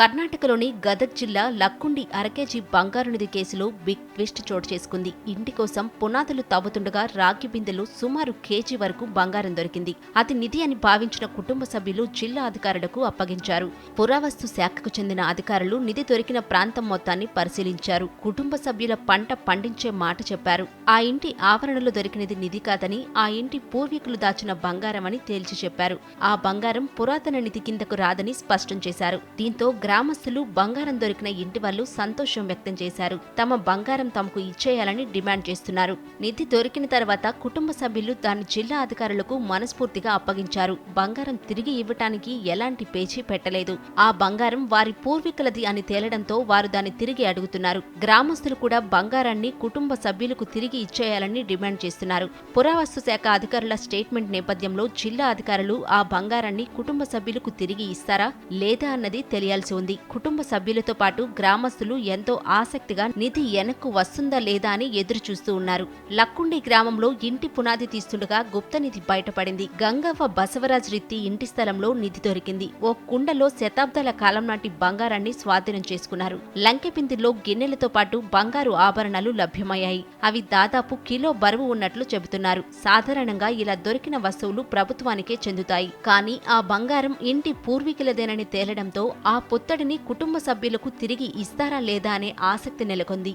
కర్ణాటకలోని గదగ్ జిల్లా లక్కుండి అరకేజీ బంగారు నిధి కేసులో బిగ్ ట్విస్ట్ చోటు చేసుకుంది. ఇంటి కోసం పునాదులు తవ్వుతుండగా రాగి బిందెలు సుమారు కేజీ వరకు బంగారం దొరికింది. అది నిధి అని భావించిన కుటుంబ సభ్యులు జిల్లా అధికారులకు అప్పగించారు. పురావస్తు శాఖకు చెందిన అధికారులు నిధి దొరికిన ప్రాంతం మొత్తాన్ని పరిశీలించారు. కుటుంబ సభ్యుల పంట పండించే మాట చెప్పారు. ఆ ఇంటి ఆవరణలో దొరికినది నిధి కాదని ఆ ఇంటి పూర్వీకులు దాచిన బంగారం అని తేల్చి చెప్పారు. ఆ బంగారం పురాతన నిధి కిందకు రాదని స్పష్టం చేశారు. దీంతో గ్రామస్తులు బంగారం దొరికిన ఇంటి వాళ్ళు సంతోషం వ్యక్తం చేశారు. తమ బంగారం తమకు ఇచ్చేయాలని డిమాండ్ చేస్తున్నారు. నిధి దొరికిన తర్వాత కుటుంబ సభ్యులు దాని జిల్లా అధికారులకు మనస్ఫూర్తిగా అప్పగించారు. బంగారం తిరిగి ఇవ్వటానికి ఎలాంటి పేచీ పెట్టలేదు. ఆ బంగారం వారి పూర్వీకులది అని తేలడంతో వారు దాన్ని తిరిగి అడుగుతున్నారు. గ్రామస్తులు కూడా బంగారాన్ని కుటుంబ సభ్యులకు తిరిగి ఇచ్చేయాలని డిమాండ్ చేస్తున్నారు. పురావస్తు శాఖ అధికారుల స్టేట్మెంట్ నేపథ్యంలో జిల్లా అధికారులు ఆ బంగారాన్ని కుటుంబ సభ్యులకు తిరిగి ఇస్తారా లేదా అన్నది తెలియాల్సి ఉంది కుటుంబ సభ్యులతో పాటు గ్రామస్తులు ఎంతో ఆసక్తిగా నిధి వెనక్కు వస్తుందా లేదా అని ఎదురు చూస్తూ ఉన్నారు. లక్కుండి గ్రామంలో ఇంటి పునాది తీస్తుండగా గుప్త నిధి బయటపడింది. గంగవ్వ బసవరాజ్ రిత్తి ఇంటి స్థలంలో నిధి దొరికింది. ఓ కుండలో శతాబ్దాల కాలం నాటి బంగారాన్ని స్వాధీనం చేసుకున్నారు. లంకెపిందిలో గిన్నెలతో పాటు బంగారు ఆభరణాలు లభ్యమయ్యాయి. అవి దాదాపు కిలో బరువు ఉన్నట్లు చెబుతున్నారు. సాధారణంగా ఇలా దొరికిన వస్తువులు ప్రభుత్వానికే చెందుతాయి. కానీ ఆ బంగారం ఇంటి పూర్వీకులదేనని తేలడంతో ఆ పొత్తడిని కుటుంబ సభ్యులకు తిరిగి ఇస్తారా లేదా అనే ఆసక్తి నెలకొంది.